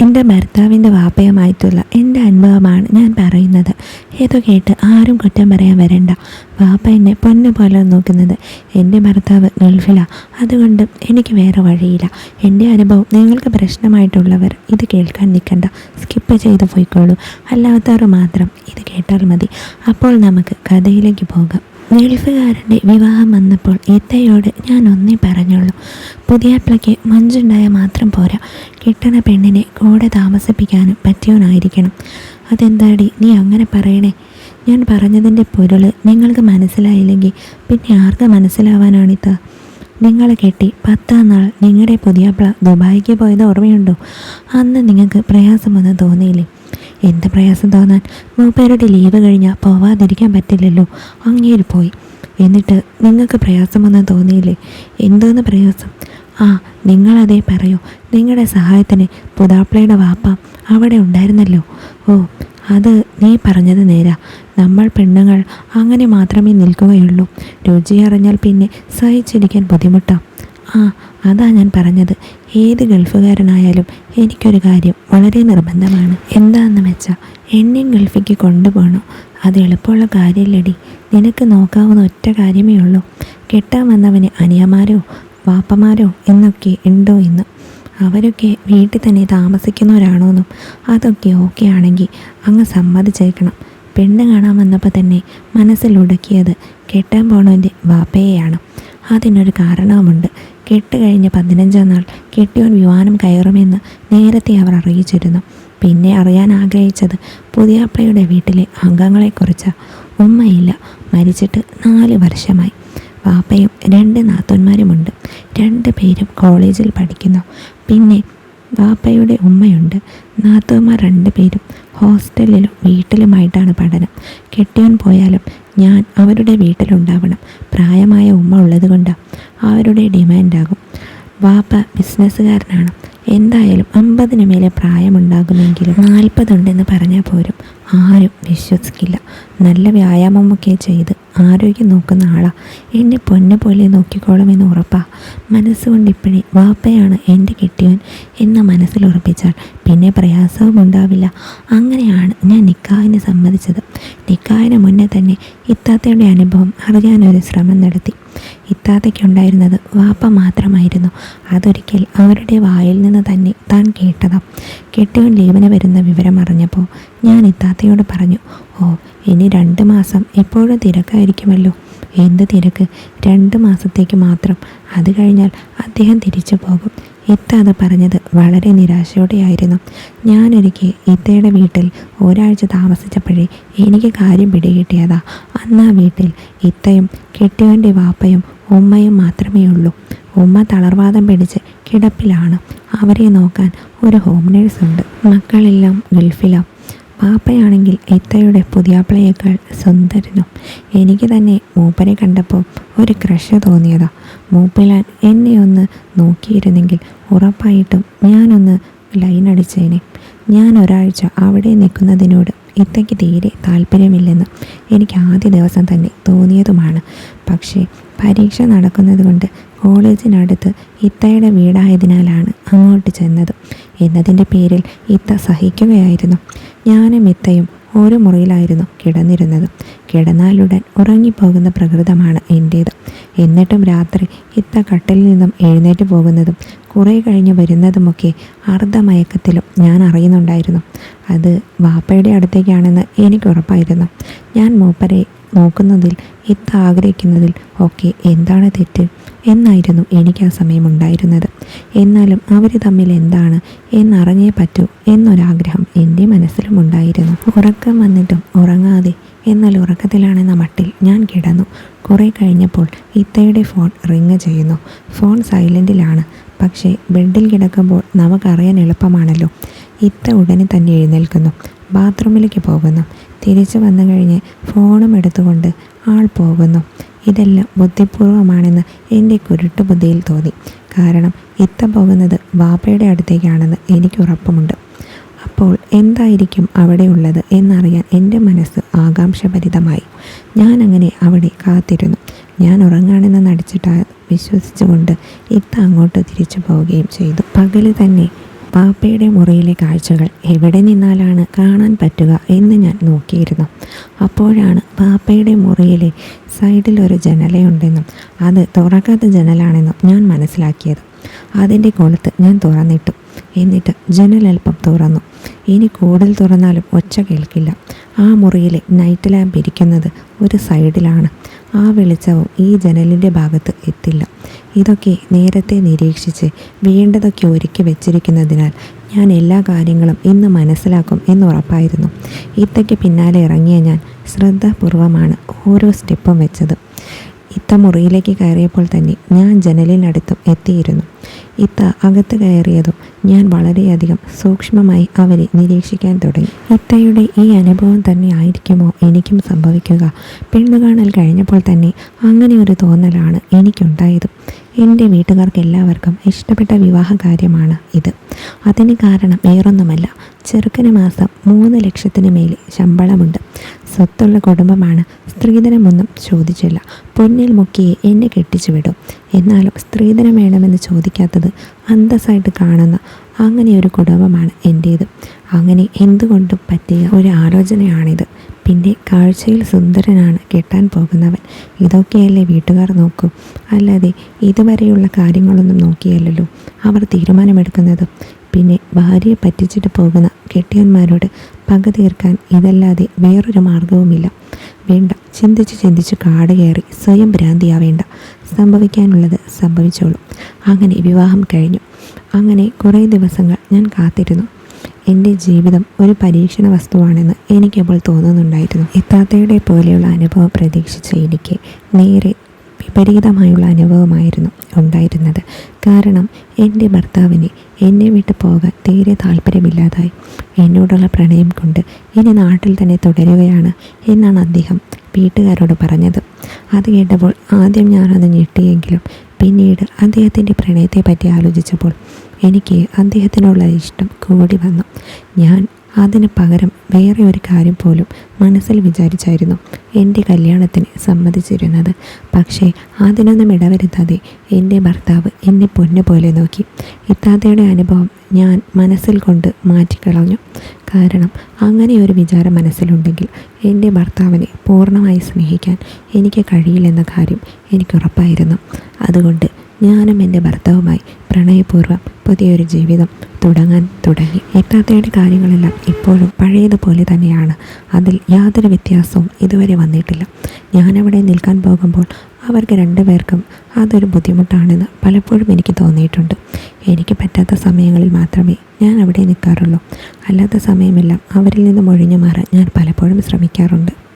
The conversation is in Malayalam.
എന്റെ ഭർത്താവിന്റെ വാപ്പയുമായിട്ടുള്ള എന്റെ അനുഭവമാണ് ഞാൻ പറയുന്നത്. ഇത് കേട്ട് ആരും കുറ്റം പറയാൻ വരണ്ട. വാപ്പ എന്നെ പൊന്നു പോലെ നോക്കുന്നത് എന്റെ ഭർത്താവ് ഗൾഫിലാണ് അതുകൊണ്ട് എനിക്ക് വേറെ വഴിയില്ല. എന്റെ അനുഭവം നിങ്ങൾക്ക് പ്രശ്നമായിട്ടുള്ളവർ ഇത് കേൾക്കാൻ നിൽക്കണ്ട. സ്കിപ്പ് ചെയ്ത് പോയിക്കോളൂ. അല്ലാത്തവർ മാത്രം ഇത് കേട്ടാൽ മതി. അപ്പോൾ നമുക്ക് കഥയിലേക്ക് പോകാം. ഗൾഫുകാരന്റെ വിവാഹം വന്നപ്പോൾ ഇത്തയോട് ഞാൻ ഒന്നേ പറഞ്ഞുള്ളൂ. പുതിയാപ്പിളയ്ക്ക് മഞ്ചുണ്ടായ മാത്രം പോരാ. കിട്ടണ പെണ്ണിനെ കൂടെ താമസിപ്പിക്കാനും പറ്റിയവനായിരിക്കണം. അതെന്താടി നീ അങ്ങനെ പറയണേ? ഞാൻ പറഞ്ഞതിന്റെ പൊരുൾ നിങ്ങൾക്ക് മനസ്സിലായില്ലെങ്കിൽ പിന്നെ ആർക്ക് മനസ്സിലാവാനാണിത്ത നിങ്ങളെ കെട്ടി പത്താം നാൾ നിങ്ങളുടെ പുതിയാപ്പിള ദുബായിക്ക് പോയത് ഓർമ്മയുണ്ടോ? അന്ന് നിങ്ങൾക്ക് പ്രയാസമൊന്നും തോന്നിയില്ലേ? എന്ത് പ്രയാസം തോന്നാൻ മൂപ്പേരുടെ ലീവ് കഴിഞ്ഞാൽ പോവാതിരിക്കാൻ പറ്റില്ലല്ലോ. അങ്ങേര് പോയി. എന്നിട്ട് നിങ്ങൾക്ക് പ്രയാസമൊന്നും തോന്നിയില്ലേ? എന്തോന്ന് പ്രയാസം? ആ നിങ്ങളതേ പറയൂ. നിങ്ങളുടെ സഹായത്തിന് പുതാപ്പിളയുടെ വാപ്പ അവിടെ ഉണ്ടായിരുന്നല്ലോ. ഓ അത് നീ പറഞ്ഞത് നേരാ. നമ്മൾ പെണ്ണുങ്ങൾ അങ്ങനെ മാത്രമേ നിൽക്കുകയുള്ളൂ. രുചി അറിഞ്ഞാൽ പിന്നെ സഹിച്ചിരിക്കാൻ ബുദ്ധിമുട്ടാം. ആ അതാ ഞാൻ പറഞ്ഞത്. ഏത് ഗൾഫുകാരനായാലും എനിക്കൊരു കാര്യം വളരെ നിർബന്ധമാണ്. എന്താണെന്ന് വെച്ചാൽ എന്നെയും ഗൾഫിക്ക് കൊണ്ടുപോകണം. അത് എളുപ്പമുള്ള കാര്യമില്ലടി നിനക്ക് നോക്കാവുന്ന ഒറ്റ കാര്യമേ ഉള്ളൂ. കെട്ടാൻ വന്നവന് അനിയമാരോ വാപ്പമാരോ എന്നൊക്കെ ഉണ്ടോ എന്ന്. അവരൊക്കെ വീട്ടിൽ തന്നെ താമസിക്കുന്നവരാണോന്നും അതൊക്കെ ഓക്കെ ആണെങ്കിൽ അങ്ങ് സമ്മതിച്ചേക്കണം. പെണ്ണ് കാണാൻ വന്നപ്പോൾ തന്നെ മനസ്സിലുടക്കിയത് കെട്ടാൻ പോണവന്റെ വാപ്പയെയാണ്. അതിനൊരു കാരണവുമുണ്ട്. കെട്ട് കഴിഞ്ഞ് പതിനഞ്ചാം നാൾ കെട്ടിയോൻ വിമാനം കയറുമെന്ന് നേരത്തെ അവർ അറിയിച്ചിരുന്നു. പിന്നെ അറിയാൻ ആഗ്രഹിച്ചത് പുതിയാപ്പയുടെ വീട്ടിലെ അംഗങ്ങളെക്കുറിച്ച്. ഉമ്മയില്ല മരിച്ചിട്ട് നാല് വർഷമായി. പാപ്പയും രണ്ട് നാത്തന്മാരുമുണ്ട്. രണ്ട് പേരും കോളേജിൽ പഠിക്കുന്നു. പിന്നെ വാപ്പയുടെ ഉമ്മയുണ്ട്. നാത്തൂമാർ രണ്ട് പേരും ഹോസ്റ്റലിലും വീട്ടിലുമായിട്ടാണ് പഠനം. കെട്ടിയാൻ പോയാലും ഞാൻ അവരുടെ വീട്ടിലുണ്ടാവണം. പ്രായമായ ഉമ്മ ഉള്ളതുകൊണ്ട് അവരുടെ ഡിമാൻഡാകും. വാപ്പ ബിസിനസ്സുകാരനാണ്. എന്തായാലും അമ്പതിന് മേലെ പ്രായമുണ്ടാകുമെങ്കിലും നാൽപ്പതുണ്ടെന്ന് പറഞ്ഞാൽ പോരും. ആരും വിശ്വസിക്കില്ല. നല്ല വ്യായാമമൊക്കെ ചെയ്ത് ആരോഗ്യം നോക്കുന്ന ആളാ. എന്നെ പൊന്നെ പോലെ നോക്കിക്കോളുമെന്ന് ഉറപ്പാ. മനസ്സുകൊണ്ട് ഇപ്പോഴേ വാപ്പയാണ് എന്റെ കെട്ടിയവൻ എന്ന് മനസ്സിൽ ഉറപ്പിച്ചാൽ പിന്നെ പ്രയാസവും ഉണ്ടാവില്ല. അങ്ങനെയാണ് ഞാൻ നിക്കാഹിന് സമ്മതിച്ചത്. നിക്കാഹിന് മുന്നേ തന്നെ ഇത്താത്തയുടെ അനുഭവം അറിയാനൊരു ശ്രമം നടത്തി. ഇത്താത്തയ്ക്കുണ്ടായിരുന്നത് വാപ്പ മാത്രമായിരുന്നു. അതൊരിക്കൽ അവരുടെ വായിൽ നിന്ന് തന്നെ താൻ കേട്ടതാ. കെട്ടിയവൻ ലീവന വരുന്ന വിവരം അറിഞ്ഞപ്പോൾ ഞാൻ ഇത്താത്തയോട് പറഞ്ഞു ഓ ഇനി രണ്ട് മാസം എപ്പോഴും തിരക്കായിരിക്കുമല്ലോ. എന്ത് തിരക്ക്? രണ്ട് മാസത്തേക്ക് മാത്രം. അത് കഴിഞ്ഞാൽ അദ്ദേഹം തിരിച്ചു പോകും. ഇത്ത അത് പറഞ്ഞത് വളരെ നിരാശയോടെയായിരുന്നു. ഞാനൊരിക്കൽ ഇത്തയുടെ വീട്ടിൽ ഒരാഴ്ച താമസിച്ചപ്പോഴേ എനിക്ക് കാര്യം പിടികിട്ടിയതാ. അന്ന് ആ വീട്ടിൽ ഇത്തയും കെട്ടിയവന്റെ വാപ്പയും ഉമ്മയും മാത്രമേ ഉള്ളൂ ഉമ്മ തളർവാദം പിടിച്ച് കിടപ്പിലാണ്. അവരെ നോക്കാൻ ഒരു ഹോം നേഴ്സ് ഉണ്ട്. മക്കളെല്ലാം ഗൾഫിലാം. പാപ്പയാണെങ്കിൽ ഇത്തയുടെ പുതിയാപ്പിളയേക്കാൾ സുന്ദരനും. എനിക്ക് തന്നെ മൂപ്പനെ കണ്ടപ്പോൾ ഒരു ക്രഷ് തോന്നിയതാ. മൂപ്പിലാൻ എന്നെ ഒന്ന് നോക്കിയിരുന്നെങ്കിൽ ഉറപ്പായിട്ടും ഞാനൊന്ന് ലൈൻ അടിച്ചേനെ. ഞാൻ ഒരാഴ്ച അവിടെ നിൽക്കുന്നതിനോട് ഇത്തയ്ക്ക് തീരെ താല്പര്യമില്ലെന്ന് എനിക്ക് ആദ്യ ദിവസം തന്നെ തോന്നിയതുമാണ്. പക്ഷേ പരീക്ഷ നടക്കുന്നത് കൊണ്ട് കോളേജിനടുത്ത് ഇത്തയുടെ വീടായതിനാലാണ് അങ്ങോട്ട് ചെന്നത്. എന്നതിന്റെ പേരിൽ ഇത്ത സഹിക്കുകയായിരുന്നു. ഞാനും ഇത്തയും ഒരു മുറിയിലായിരുന്നു കിടന്നിരുന്നത്. കിടന്നാലുടൻ ഉറങ്ങിപ്പോകുന്ന പ്രകൃതമാണ് എന്റേത്. എന്നിട്ടും രാത്രി ഇത്ത കട്ടിലിൽ നിന്നും എഴുന്നേറ്റ് പോകുന്നതും കുറേ കഴിഞ്ഞ് വരുന്നതുമൊക്കെ അർദ്ധമയക്കത്തിലും ഞാൻ അറിയുന്നുണ്ടായിരുന്നു. അത് വാപ്പയുടെ അടുത്തേക്കാണെന്ന് എനിക്ക് ഉറപ്പായിരുന്നു. ഞാൻ മൂപ്പരെ നോക്കുന്നതിൽ ഇത്ത ആഗ്രഹിക്കുന്നതിൽ ഒക്കെ എന്താണ് തെറ്റ് എന്നായിരുന്നു എനിക്ക് ആ സമയം ഉണ്ടായിരുന്നത് എന്നാലും അവർ തമ്മിൽ എന്താണ് എന്നറിഞ്ഞേ പറ്റൂ എന്നൊരാഗ്രഹം എന്റെ മനസ്സിലും ഉണ്ടായിരുന്നു. ഉറക്കം വന്നിട്ടും ഉറങ്ങാതെ എന്നാൽ ഉറക്കത്തിലാണെന്ന മട്ടിൽ ഞാൻ കിടന്നു. കുറേ കഴിഞ്ഞപ്പോൾ ഇത്തയുടെ ഫോൺ റിങ് ചെയ്യുന്നു. ഫോൺ സൈലന്റിലാണ്. പക്ഷേ ബെഡിൽ കിടക്കുമ്പോൾ നമുക്കറിയാൻ എളുപ്പമാണല്ലോ. ഇത്ത ഉടനെ തന്നെ എഴുന്നേൽക്കുന്നു. ബാത്റൂമിലേക്ക് പോകുന്നു. തിരിച്ചു വന്നു കഴിഞ്ഞ് ഫോണും എടുത്തുകൊണ്ട് ആൾ പോകുന്നു. ഇതെല്ലാം ബുദ്ധിപൂർവമാണെന്ന് എന്റെ കുരുട്ട് ബുദ്ധിയിൽ തോന്നി. കാരണം ഇത്ത പോകുന്നത് വാപ്പയുടെ അടുത്തേക്കാണെന്ന് എനിക്ക് ഉറപ്പുമുണ്ട്. അപ്പോൾ എന്തായിരിക്കും അവിടെ ഉള്ളത് എന്നറിയാൻ എന്റെ മനസ്സ് ആകാംക്ഷഭരിതമായി. ഞാൻ അങ്ങനെ അവിടെ കാത്തിരുന്നു. ഞാൻ ഉറങ്ങാണെന്ന് നടിച്ചിട്ട് വിശ്വസിച്ചുകൊണ്ട് ഇത്ത അങ്ങോട്ട് തിരിച്ചു പോവുകയും ചെയ്തു. പകൽ തന്നെ പാപ്പയുടെ മുറിയിലെ കാഴ്ചകൾ എവിടെ നിന്നാലാണ് കാണാൻ പറ്റുക എന്ന് ഞാൻ നോക്കിയിരുന്നു. അപ്പോഴാണ് പാപ്പയുടെ മുറിയിലെ സൈഡിൽ ഒരു ജനലയുണ്ടെന്നും അത് തുറക്കാത്ത ജനലാണെന്നും ഞാൻ മനസ്സിലാക്കിയത്. അതിന്റെ കൊളുത്ത് ഞാൻ തുറന്നിട്ടു. എന്നിട്ട് ജനലൽപ്പം തുറന്നു. ഇനി കൂടുതൽ തുറന്നാലും ഒച്ച കേൾക്കില്ല. ആ മുറിയിലെ നൈറ്റ് ലാമ്പ് ഇരിക്കുന്നത് ഒരു സൈഡിലാണ്. ആ വെളിച്ചവും ഈ ജനലിന്റെ ഭാഗത്ത് എത്തില്ല. ഇതൊക്കെ നേരത്തെ നിരീക്ഷിച്ച് വേണ്ടതൊക്കെ ഒരുക്കി വെച്ചിരിക്കുന്നതിനാൽ ഞാൻ എല്ലാ കാര്യങ്ങളും ഇന്ന് മനസ്സിലാക്കും എന്നുറപ്പായിരുന്നു ഇത്തയ്ക്ക് പിന്നാലെ ഇറങ്ങിയ ഞാൻ ശ്രദ്ധാപൂർവമാണ് ഓരോ സ്റ്റെപ്പും വെച്ചത്. ഇത്ത മുറിയിലേക്ക് കയറിയപ്പോൾ തന്നെ ഞാൻ ജനലിനടുത്തും എത്തിയിരുന്നു. ഇത്ത അകത്ത് കയറിയതും ഞാൻ വളരെയധികം സൂക്ഷ്മമായി അവരെ നിരീക്ഷിക്കാൻ തുടങ്ങി. ഇത്തയുടെ ഈ അനുഭവം തന്നെ ആയിരിക്കുമോ എനിക്കും സംഭവിക്കുക. പെണ്ണുകാണൽ കഴിഞ്ഞപ്പോൾ തന്നെ അങ്ങനെ ഒരു തോന്നലാണ് എനിക്കുണ്ടായത്. എന്റെ വീട്ടുകാർക്ക് എല്ലാവർക്കും ഇഷ്ടപ്പെട്ട വിവാഹ കാര്യമാണ് ഇത്. അതിന് കാരണം വേറൊന്നുമല്ല. ചെറുക്കന് മാസം മൂന്ന് ലക്ഷത്തിന് മേലെ ശമ്പളമുണ്ട്. സ്വത്തുള്ള കുടുംബമാണ്. സ്ത്രീധനമൊന്നും ചോദിച്ചില്ല. പൊന്നിൽ മുക്കിയെ എന്നെ കെട്ടിച്ചു വിടും. എന്നാലും സ്ത്രീധനം വേണമെന്ന് ചോദിക്കാത്തത് അന്തസ്സായിട്ട് കാണുന്ന അങ്ങനെ ഒരു കുടുംബമാണ് എന്റേത് അങ്ങനെ എന്തുകൊണ്ടും പറ്റിയ ഒരു ആലോചനയാണിത്. പിന്നെ കാഴ്ചയിൽ സുന്ദരനാണ് കെട്ടാൻ പോകുന്നവൻ. ഇതൊക്കെയല്ലേ വീട്ടുകാർ നോക്കൂ. അല്ലാതെ ഇതുവരെയുള്ള കാര്യങ്ങളൊന്നും നോക്കിയല്ലോ അവർ തീരുമാനമെടുക്കുന്നത് പിന്നെ ഭാര്യയെ പറ്റിച്ചിട്ട് പോകുന്ന കെട്ടിയന്മാരോട് പക തീർക്കാൻ ഇതല്ലാതെ വേറൊരു മാർഗവുമില്ല വേണ്ട ചിന്തിച്ച് ചിന്തിച്ച് കാട് കയറി സ്വയം ഭ്രാന്തിയാവേണ്ട. സംഭവിക്കാനുള്ളത് സംഭവിച്ചോളും. അങ്ങനെ വിവാഹം കഴിഞ്ഞു. അങ്ങനെ കുറേ ദിവസങ്ങൾ ഞാൻ കാത്തിരുന്നു. എന്റെ ജീവിതം ഒരു പരീക്ഷണ വസ്തുവാണെന്ന് എനിക്കപ്പോൾ തോന്നുന്നുണ്ടായിരുന്നു. ഇത്താത്തയുടെ പോലെയുള്ള അനുഭവം പ്രതീക്ഷിച്ച എനിക്ക് നേരെ വിപരീതമായുള്ള അനുഭവമായിരുന്നു ഉണ്ടായിരുന്നത്. കാരണം എന്റെ ഭർത്താവിന് എന്നെ വിട്ടു പോകാൻ തീരെ താല്പര്യമില്ലാതായി എന്നോടുള്ള പ്രണയം കൊണ്ട് ഇനി നാട്ടിൽ തന്നെ തുടരുകയാണ് എന്നാണ് അദ്ദേഹം വീട്ടുകാരോട് പറഞ്ഞത്. അത് കേട്ടപ്പോൾ ആദ്യം ഞാനത് ഞെട്ടിയെങ്കിലും പിന്നീട് അദ്ദേഹത്തിന്റെ പ്രണയത്തെപ്പറ്റി ആലോചിച്ചപ്പോൾ എനിക്ക് അദ്ദേഹത്തിനുള്ള ഇഷ്ടം കൂടി വന്നു. ഞാൻ അതിന് പകരം വേറെ ഒരു കാര്യം പോലും മനസ്സിൽ വിചാരിച്ചായിരുന്നു. എന്റെ കല്യാണത്തിന് സമ്മതിച്ചിരുന്നത്. പക്ഷേ അതിനൊന്നും ഇടവരുത്താതെ എന്റെ ഭർത്താവ് എന്നെ പൊന്നു പോലെ നോക്കി. ഇത്താത്തയുടെ അനുഭവം ഞാൻ മനസ്സിൽ കൊണ്ട് മാറ്റിക്കളഞ്ഞു. കാരണം അങ്ങനെ ഒരു വിചാരം മനസ്സിലുണ്ടെങ്കിൽ എന്റെ ഭർത്താവിനെ പൂർണമായി സ്നേഹിക്കാൻ എനിക്ക് കഴിയില്ലെന്ന കാര്യം എനിക്കുറപ്പായിരുന്നു അതുകൊണ്ട് ഞാനും എന്റെ ഭർത്താവുമായി പ്രണയപൂർവം പുതിയൊരു ജീവിതം തുടങ്ങാൻ തുടങ്ങി. എത്താത്തയുടെ കാര്യങ്ങളെല്ലാം ഇപ്പോഴും പഴയതുപോലെ തന്നെയാണ്. അതിൽ യാതൊരു വ്യത്യാസവും ഇതുവരെ വന്നിട്ടില്ല. ഞാനവിടെ നിൽക്കാൻ പോകുമ്പോൾ അവർക്ക് രണ്ടുപേർക്കും അതൊരു ബുദ്ധിമുട്ടാണെന്ന് പലപ്പോഴും എനിക്ക് തോന്നിയിട്ടുണ്ട്. എനിക്ക് പറ്റാത്ത സമയങ്ങളിൽ മാത്രമേ ഞാൻ അവിടെ നിൽക്കാറുള്ളൂ. അല്ലാത്ത സമയമെല്ലാം അവരിൽ നിന്നും ഒഴിഞ്ഞു മാറാൻ ഞാൻ പലപ്പോഴും ശ്രമിക്കാറുണ്ട്.